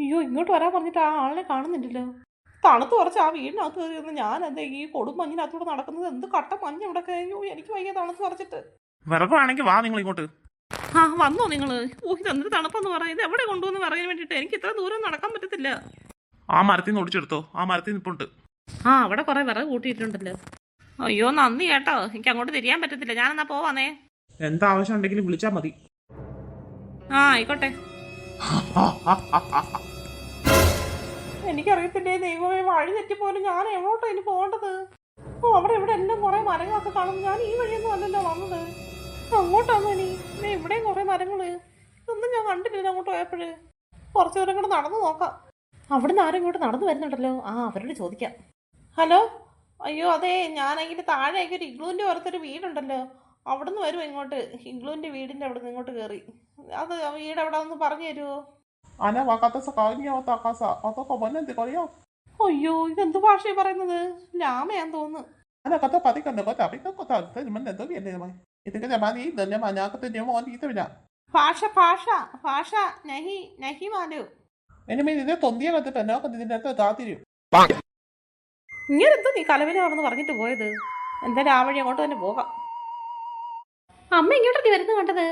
അയ്യോ ഇങ്ങോട്ട് വരാൻ പറഞ്ഞിട്ട് ആ ആളിനെ കാണുന്നില്ലല്ലോ. തണുത്ത് കുറച്ച് ആ വീടിനകത്ത് കയറിയിരുന്നു ഞാൻ എന്താ ഈ കൊടും മഞ്ഞിനകത്തൂടെ നടക്കുന്നത്? എന്ത് കട്ട മഞ്ഞ് ഇവിടെ അയ്യോ എനിക്ക് വയ്യ തണുത്ത് കുറച്ചിട്ട് വിറകുവാണെങ്കിൽ വാ നിങ്ങൾ ഇങ്ങോട്ട്. ആ വന്നോ നിങ്ങൾ. ഓ ഇതെന്തൊരു തണുപ്പെന്ന് പറയാം ഇത് എവിടെ കൊണ്ടുവന്ന് പറയാൻ വേണ്ടിയിട്ട്? എനിക്ക് ഇത്ര ദൂരം നടക്കാൻ പറ്റത്തില്ല. ആ മരത്തിൽ നിന്ന് ഒടിച്ചെടുത്തോ ആ മരത്തിൽ നിൽപ്പുണ്ട് ആ അവിടെ കുറെ വിറക് കൂട്ടിയിട്ടുണ്ടല്ലോ. അയ്യോ നന്ദി കേട്ടോ. എനിക്ക് അങ്ങോട്ട് തിരിയാൻ പറ്റത്തില്ല. ഞാൻ എന്നാ പോവാനേ എന്താ ആവശ്യം ഉണ്ടെങ്കിലും വിളിച്ചാൽ മതി. ആ ആയിക്കോട്ടെ. എനിക്കറിയത്തില്ലേ ദൈവമേ വഴി തെറ്റിപ്പോലും ഞാൻ എങ്ങോട്ടാണ് ഇനി പോകേണ്ടത്? ഓ അവിടെ ഇവിടെ എല്ലാം കുറെ മരങ്ങളൊക്കെ കാണും ഞാൻ ഈ വഴിയൊന്നും അല്ലല്ലോ വന്നത്. അങ്ങോട്ടാണോ ഇനി? ഇനി ഇവിടെയും കുറെ മരങ്ങൾ. ഇതൊന്നും ഞാൻ കണ്ടില്ല അങ്ങോട്ട് പോയപ്പോഴ്. കുറച്ച് ദൂരം കൂടെ നടന്നു നോക്കാം. അവിടുന്ന് ആരും ഇങ്ങോട്ട് നടന്നു വരുന്നുണ്ടല്ലോ? ആ അവരോട് ചോദിക്കാം. ഹലോ? അയ്യോ അതെ ഞാനെങ്കിൽ താഴേക്ക് താഴെ ഒരു ഇഗ്ലൂന്റെ ഓരത്തൊരു വീടുണ്ടല്ലോ. അവിടുന്ന് വരും ഇങ്ങോട്ട്? ഇഗ്ലൂന്റെ വീടിന്റെ അവിടെ നിന്ന് ഇങ്ങോട്ട് കയറി അത് വീട് എവിടെ ഒന്ന് പറഞ്ഞു തരുമോ അന വാക്കാത്ത കാഞ്ഞാത്ത കാസ. അതൊക്കെ പൊന്നെ കൊറിയോ അയ്യോ ഇതെന്ത് ഭാഷ പറയുന്നത്? ലാമയാന്ന് തോന്നുന്നു. അതൊക്കെ പതിക്കണ്ട കൊത്ത അപ്പിക്ക കൊത്ത തെരുമൻ എന്തോ എന്നെ ഇതിന്റെ ജമാനി തന്നെ മഞ്ഞാക്കത്തെ നിയമം ഭാഷ ഭാഷ ഭാഷ നഹി നഹി മാലു എനിമേ മീൻ ഇതേ തൊന്തിയ കത്തിട്ട് എന്നാ ഇതിന്റെ അടുത്ത് കാത്തിരും ഇങ്ങനെ നീ കലവിലാണെന്ന് പറഞ്ഞിട്ട് പോയത്? എന്താ ആ വഴി അങ്ങോട്ട് തന്നെ പോകാം. അമ്മ ഇങ്ങോട്ടല്ലേ വരുന്നു കണ്ടത്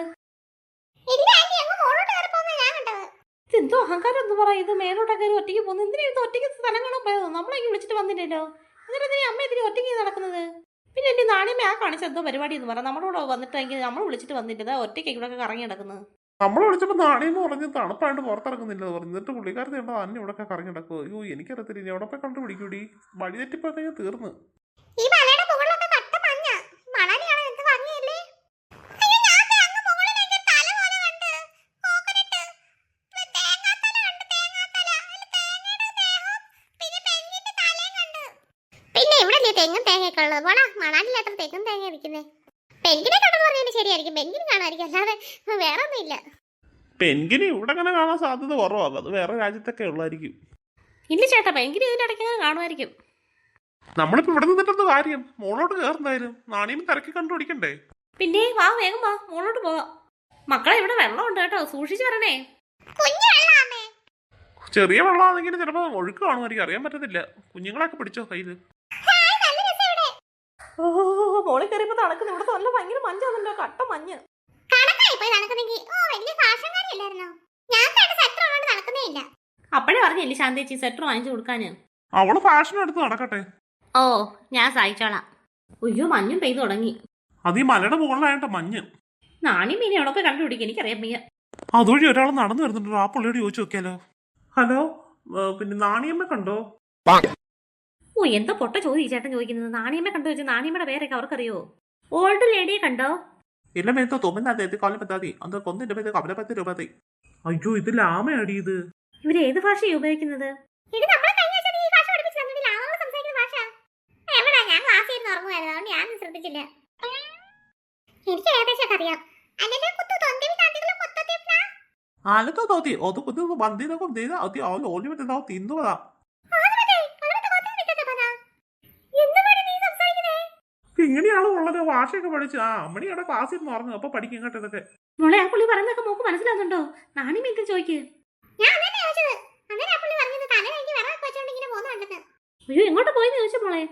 ഇല്ല ആന്റി അങ്ങ് മോളോട്ട് കയറി പോകുന്ന ഞാൻ ഇതെന്തോ അഹങ്കാരം എന്ന് പറയാം ഇത് മേലോട്ടൊക്കെ കയറി ഒറ്റയ്ക്ക് പോകുന്നു. എന്തിനാ ഇത് ഒറ്റയ്ക്ക് സ്ഥലം കാണാൻ പോയത് നമ്മളെങ്കിൽ വിളിച്ചിട്ട് വന്നില്ലല്ലോ. എന്നിട്ട് എന്തിനാ അമ്മ ഇതിന് ഒറ്റയ്ക്ക് നടക്കുന്നത്? പിന്നെ എന്റെ നാണിയമ്മ ആ കാണിച്ച എന്തോ പരിപാടി എന്ന് പറയാം നമ്മളോട് വന്നിട്ടെങ്കിൽ നമ്മൾ വിളിച്ചിട്ട് വന്നിട്ട് ഒറ്റയ്ക്ക് ഇവിടെ കറങ്ങി നടക്കുന്നത് നമ്മൾ വിളിച്ചപ്പോൾ നാണയെന്ന് പറഞ്ഞ് തണുപ്പായിട്ട് പുറത്തിറങ്ങുന്നില്ല പറഞ്ഞു. എന്നിട്ട് പുള്ളിക്കാരത്തെ ഉണ്ടോ അന്നെ ഇവിടെ കറങ്ങി നടക്കുമോ അയ്യോ എനിക്കറിയത്തില്ല. ഇനി എവിടെ പോയി കണ്ടുപിടിക്കൂടി? വഴി തെറ്റിപ്പോയി തീർന്ന്. തെങ്ങും തേങ്ങയൊക്കെ ഉള്ളത്. പോടാ മണാലില്ലാത്ത തെങ്ങും തേങ്ങ ഇരിക്കുന്നേ. പെൻഗിനെ കണ്ടെന്ന് പറഞ്ഞാൽ ശരിയായിരിക്കും. പെൻഗിന് കാണാതിരിക്കും. അല്ലാതെ വേറെ ഒന്നുമില്ല പെൻഗിന് ഇവിടെ അങ്ങനെ കാണാൻ സാധ്യത കുറവാണ് അത് വേറെ രാജ്യത്തൊക്കെ ഉള്ളായിരിക്കും. ഇല്ല ചേട്ടാ പെൻഗിന് ഇതിന്റെ ഇടയ്ക്ക് കാണുമായിരിക്കും. നമ്മളിപ്പോ ഇവിടെ നിന്നിട്ടൊന്നും കാര്യം. മോളോട്ട് കയറുന്നായാലും നാണയം തിരക്കി കണ്ടുപിടിക്കണ്ടേ? പിന്നെ വാ വേഗം വാ. മോളോട്ട് പോവാ. മക്കളെ ഇവിടെ വെള്ളമുണ്ട് കേട്ടോ. സൂക്ഷിച്ചു വരണേ. ചെറിയ വെള്ളമാണെങ്കിൽ ചിലപ്പോൾ ഒഴുക്ക് കാണുമായിരിക്കും. അറിയാൻ പറ്റത്തില്ല. കുഞ്ഞുങ്ങളൊക്കെ പിടിച്ചോ കയ്യിൽ ഹായ് നല്ല രസം ഇവിടെ ഓ മോളിൽ കയറിയപ്പോ തണക്കുന്നു. ഇവിടെ നല്ല ഭയങ്കര മഞ്ഞാണല്ലോ കട്ട മഞ്ഞ്. കണക്കായി പോയി നടക്കുന്നെങ്കിൽ ഓ വലിയ ഫാഷൻകാരിയല്ലായിരുന്നോ ഞാൻ കണ്ട സെറ്റർ നടക്കുന്നേ ഇല്ല. അപ്പഴേ പറഞ്ഞില്ലേ ശാന്തേച്ചി സെറ്റർ വാങ്ങിച്ചു കൊടുക്കാന്? അവൾ ഫാഷൻ എടുത്ത് നടക്കട്ടെ. ഓ ഞാൻ സഹായിച്ചോളാം അയ്യോ മഞ്ഞും പെയ്തു തുടങ്ങി. അത് ഈ മലയുടെ മുകളിലായിട്ട് മഞ്ഞ്. നാണി മീനെ എവിടെ പോയി കണ്ടുപിടിക്കും. എനിക്കറിയാം മീയ അതുവഴി ഒരാൾ നടന്നു വരുന്നുണ്ടോ ആ പുള്ളിയോട് ചോദിച്ചു നോക്കിയാലോ? ഹലോ പിന്നെ നാണിയമ്മ കണ്ടോ? ഓ എന്താ പൊട്ട ചോദ്യം ചേട്ടൻ ചോദിക്കുന്നത്? നാണിയമ്മ കണ്ടു വെച്ച് നാണിയമ്മയുടെ പേരൊക്കെ അവർക്കറിയോ? ഓൾഡ് ലേഡിയെ കണ്ടോ? തൊമ്മിനകത്ത് കാലം കൊന്നിന്റെ പേര് പത്ത് രൂപ അയ്യോ ഇത് ലാമ ഇത്. ഇവർ ഏത് ഭാഷയാണ് ഉപയോഗിക്കുന്നത്? ഞാൻ ശ്രദ്ധിച്ചില്ല. എനിക്ക് ഏകദേശം അറിയാം. അല്ലല്ലോ കുത്തു തൊന്തിവി താണ്ടികളും കൊത്തത്തിപ്പ ആലത്തോ തോത്തി അത് കുത്തി പറ്റുന്ന തിന്നുവതാ. ഇങ്ങനെയാണ് ഉള്ളത് ഭാഷയൊക്കെ പഠിച്ചു. ആ അമ്മണിയുടെ ക്ലാസ്സിൽ നിന്ന് പറഞ്ഞു അപ്പൊ പഠിക്കും കേട്ടോ ഇതൊക്കെ. മോളെ ആ പുള്ളി പറയുന്നൊക്കെ മോക്ക് മനസ്സിലാകുന്നുണ്ടോ നാണി മീറ്റ് ചോദിക്ക്. അയ്യോ എങ്ങോട്ട് പോയെന്ന് ചോദിച്ചു മോളെ?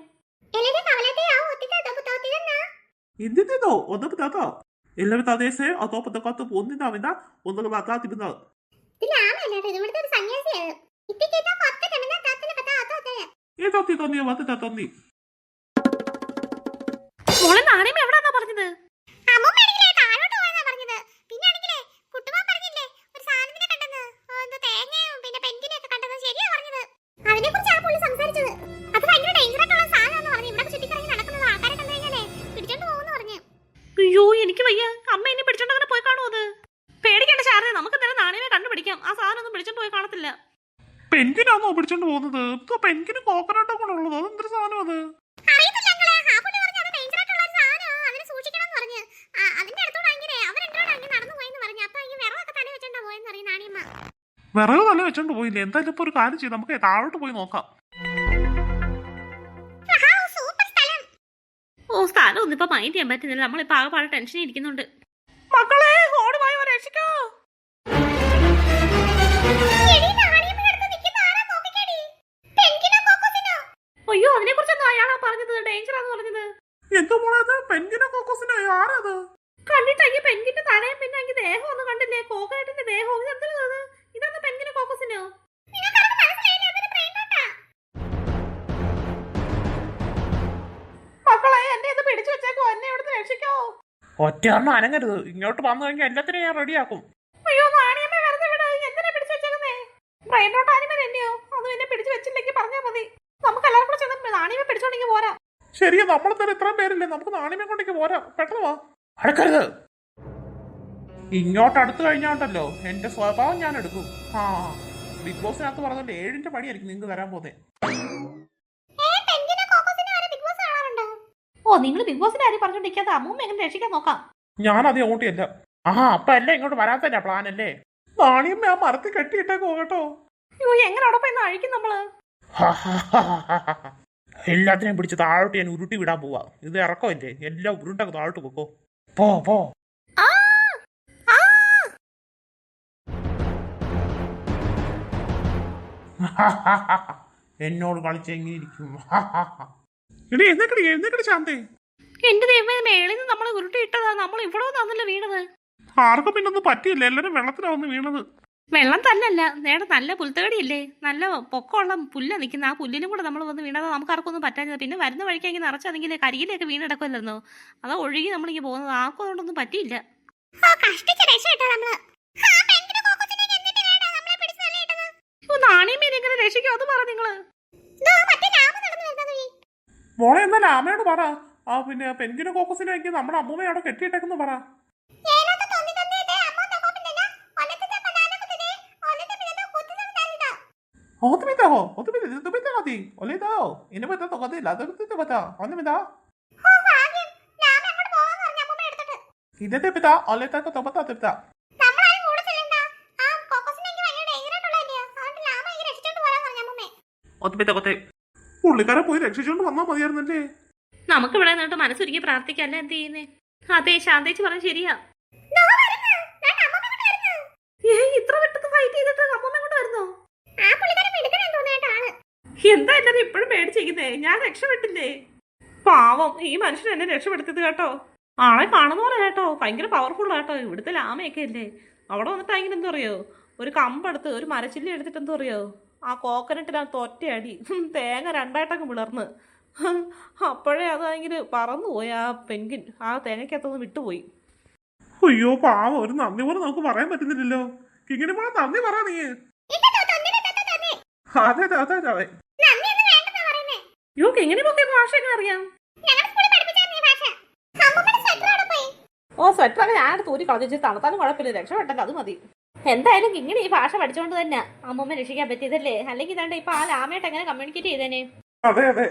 ഒന്ന് താത്തോ എല്ലാവരും തദ്ദേശേ അതോ പത്തക്കാത്ത് ഒന്ന് മോളെ നാണയം എവിടാന്നാ പറഞ്ഞത്. അയ്യോ എനിക്ക് വയ്യ. അമ്മ ഇനി പിടിച്ചോണ്ട് അങ്ങനെ പോയി കാണുമോ അത്? പേടിക്കേണ്ട ശാരദ നമുക്ക് നാണയമേ കണ്ടുപിടിക്കാം. ആ സാധനം ഒന്നും പിടിച്ചോണ്ട് പോയി കാണത്തില്ല. പെൻഗിനാണോ പിടിച്ചോണ്ട് പോകുന്നത്? പെൻകിന് കോക്കനട്ടോ കൂടെ ഉള്ളത് അതെന്തൊരു സാധനം അത്? വിറക് നല്ല വെച്ചോണ്ട് പോയില്ലേ? എന്തായാലും ഇപ്പൊ ഒരു കാര്യം ചെയ്യും നമുക്ക് താഴോട്ട് പോയി നോക്കാം. ഓ സ്ഥലം ഒന്നും ഇപ്പൊ മൈൻഡ് ചെയ്യാൻ പറ്റുന്നില്ല. നമ്മളിപ്പോ ആകെ ടെൻഷൻ ഇരിക്കുന്നുണ്ട്. മക്കളെ ഓടി പോയി രക്ഷിക്കോ ഒറ്റ ഒന്നും അനങ്ങരുത്. ഇങ്ങോട്ട് വന്നു കഴിഞ്ഞാൽ എല്ലാത്തിനും ഞാൻ റെഡിയാക്കും. അയ്യോ നാണിയമ്മ വെറുതെ വിട്. എന്തിനാ പിടിച്ചു വെച്ചേക്കുന്നേ. ബ്രെയിനോട്ട് ആനിമ തന്നെയോ അത് എന്നെ പിടിച്ചു വെച്ചില്ലെങ്കിൽ പറഞ്ഞാൽ മതി. നമുക്ക് എല്ലാവരും കൂടെ ചെന്ന് നാണിയമ്മ പിടിച്ചോണ്ടെങ്കിൽ പോരാ. ശരിയാ നമ്മൾ തന്നെ ഇത്രയും പേരില്ലേ? നമുക്ക് നാണിമേ കൊണ്ടേക്ക് പോരാ. പെട്ടെന്ന് വാ. അടുക്കരുത്. ഇങ്ങോട്ട് അടുത്ത് കഴിഞ്ഞാണ്ടല്ലോ എന്റെ സ്വഭാവം ഞാൻ എടുക്കും. ആ ബിഗ് ബോസിനകത്ത് പറഞ്ഞല്ലോ ഏഴിന്റെ പണിയായിരിക്കും നിങ്ങൾക്ക് തരാൻ പോകുന്നത് ഏ പെൻഗിനെ കോക്കോസിനെ വരെ ബിഗ് ബോസ് കാണാറുണ്ടോ ഓ നിങ്ങൾ ബിഗ് ബോസിന്റെ കാര്യം പറഞ്ഞോണ്ടിരിക്കാത്ത അമ്മൂമ്മ എങ്ങനെ രക്ഷിക്കാൻ നോക്കാം? ഞാൻ അത് ഓട്ടിയല്ല. ആ അപ്പ അല്ലേ ഇങ്ങോട്ട് വരാത്തന്നെ പ്ലാൻ അല്ലേ? നാണിയമ്മ ആ മരത്തിൽ കെട്ടിയിട്ടേ കേട്ടോ. അയ്യോ എങ്ങനെ അവിടെ പോയി അഴിക്കും നമ്മൾ? എല്ലാത്തിനെയും പിടിച്ച് താഴോട്ട് ഞാൻ ഉരുട്ടി വിടാൻ പോവാ. ഇത് ഇറക്കമല്ലേ എല്ലാം ഉരുണ്ടൊക്കെ താഴോട്ട് വെക്കോ പോ പോ. എന്നോട് കളിച്ച് എങ്ങനെ ഇരിക്കും? എടി എഴുന്നേക്കടി എഴുന്നേക്കടി ശാന്തേ. എന്റെ ദൈവമേ മേളിൽ നിന്ന് നമ്മളെ ഉരുട്ടി നമ്മൾ ഇവിടെ വന്നല്ലോ വീണത്? ആർക്കും പിന്നെ ഒന്നും പറ്റിയില്ല. എല്ലാരും വെള്ളത്തിലാവുന്നു വീണത്. വെള്ളം തന്നല്ല നേടെ നല്ല പുൽത്തകടിയല്ലേ? നല്ല പൊക്കമുള്ള പുല്ല നിൽക്കുന്ന. ആ പുല്ലിനും കൂടെ നമ്മൾ വന്ന് വീണത്. നമുക്ക് ആർക്കൊന്നും പറ്റാഞ്ഞത്. പിന്നെ വരുന്ന വഴിക്കെങ്കിൽ നിറച്ചാണെങ്കിൽ കരിയിലൊക്കെ വീണെടുക്കുമല്ലോ അതാ ഒഴുകി നമ്മളിങ്ങനെ പോകുന്നത്. ആർക്കും അതുകൊണ്ടൊന്നും പറ്റിയില്ല. നാണയമീൻ എങ്ങനെ രക്ഷിക്കും. അത് പറ നിങ്ങൾ ദോ മറ്റേ ലാമ നടന്നു വരുന്നത് വഴി മോളെ എന്നാൽ ആമയോട് പറ. ആ പിന്നെ പെൻഗിന് കോക്കസിനെ വെക്കി നമ്മുടെ അമ്മൂമ്മ അവിടെ കെട്ടിയിട്ടേക്കെന്ന് പറ. ഏനോട്ട് തോന്നി തന്നിട്ട് അമ്മ തകോപ്പിന്നില്ല ഒന്നത്തെ പനാനപ്പത്തിനെ ഒന്നത്തെ പിന്നെ കുത്തുന്നത് തന്നിട്ടാ ഓത്തുമിതോ ഓത്തുമിത ഇതുമിത മതി. ഒലിതോ ഇനി പറ്റാ തൊക്കത്തില്ല അതൊക്കെ പറ്റാ ഒന്നുമിതാ. ഓ ഭാഗ്യം. ലാമ അങ്ങോട്ട് പോകാന്ന് പറഞ്ഞു അമ്മ എടുത്തിട്ട്. ഇതത്തെ പിത ഒലിത്തൊക്കെ തൊപ്പത്താ തിരുത്ത നമ്മളാരും കൂടെ ചെല്ലണ്ട. ആ കോക്കോസിനെ എനിക്ക് ഭയങ്കര ഡേഞ്ചർ ആയിട്ടുള്ളതല്ലേ അതുകൊണ്ട് ലാമ ഈ രക്ഷിച്ചോണ്ട് പോരാന്ന് പറഞ്ഞു അമ്മമ്മേ ഒത്തുമിത കൊത്തെ. പുള്ളിക്കാരെ പോയി രക്ഷിച്ചോണ്ട് വന്നാ മതിയായിരുന്നല്ലേ? നമുക്ക് ഇവിടെ നിന്നിട്ട് മനസ്സൊരുക്കി പ്രാർത്ഥിക്കല്ല? എന്ത് ചെയ്യുന്നേ? അതെ ശാന്തിച്ച് പറഞ്ഞ ശരിയാ. ഇത്ര പെട്ടെന്ന് ഫൈറ്റ് ചെയ്തിട്ട് അമ്മമ്മ കൊണ്ട് വരുന്നോ? എന്താ എല്ലാരും ഇപ്പോഴും പേടിച്ചിരിക്കുന്നേ? ഞാൻ രക്ഷപ്പെട്ടില്ലേ? പാവം ഈ മനുഷ്യൻ എന്നെ രക്ഷപ്പെടുത്തത് കേട്ടോ. ആളെ കാണുന്ന പോലെ കേട്ടോ ഭയങ്കര പവർഫുൾ കേട്ടോ. ഇവിടുത്തെ ലാമയൊക്കെ അല്ലേ? അവിടെ വന്നിട്ട് അങ്ങനെ എന്താ അറിയോ? ഒരു കമ്പെടുത്ത് ഒരു മരച്ചില്ല എടുത്തിട്ട് എന്താ അറിയോ? ആ കോക്കനട്ടിനകത്ത് ഒറ്റയടി തേങ്ങ രണ്ടായിട്ടങ്ങ് വിളർന്ന്. അപ്പോഴേ അതാണെങ്കിൽ പറന്നുപോയി ആ പെൻഗിൻ ആ തേങ്ങയ്ക്കകത്തൊന്ന് വിട്ടുപോയി. അയ്യോ പാവം. ഒരു നന്ദി പോലും നമുക്ക് പറയാൻ പറ്റുന്നില്ലല്ലോ. ഇങ്ങനെ പോലെ നന്ദി പറ നീ. അതെ അതെ അതെ അതെ. നന്ദി ഒന്നും വേണ്ടെന്നാ പറയുന്നേ യോ എങ്ങനെ പൊക്കെ ഭാഷ എങ്ങനെ അറിയാം സ്വെറ്റർ ഓ സ്വെറ്ററൊക്കെ ഞാൻ തൂരി കളഞ്ഞു. തണുത്താലും കുഴപ്പമില്ല. രക്ഷപ്പെട്ടത് അത് മതി. എന്തായാലും ഇങ്ങനെ ഈ ഭാഷ പഠിച്ചുകൊണ്ട് തന്നെ. അമ്മൂമ്മ രക്ഷിക്കാൻ പറ്റിയതല്ലേ? അല്ലെങ്കിൽ ഇതാണ്ട് ഇപ്പൊ ആ ലാമയായിട്ട് എങ്ങനെ കമ്മ്യൂണിക്കേറ്റ് ചെയ്തേനെ? അതെ അതെ.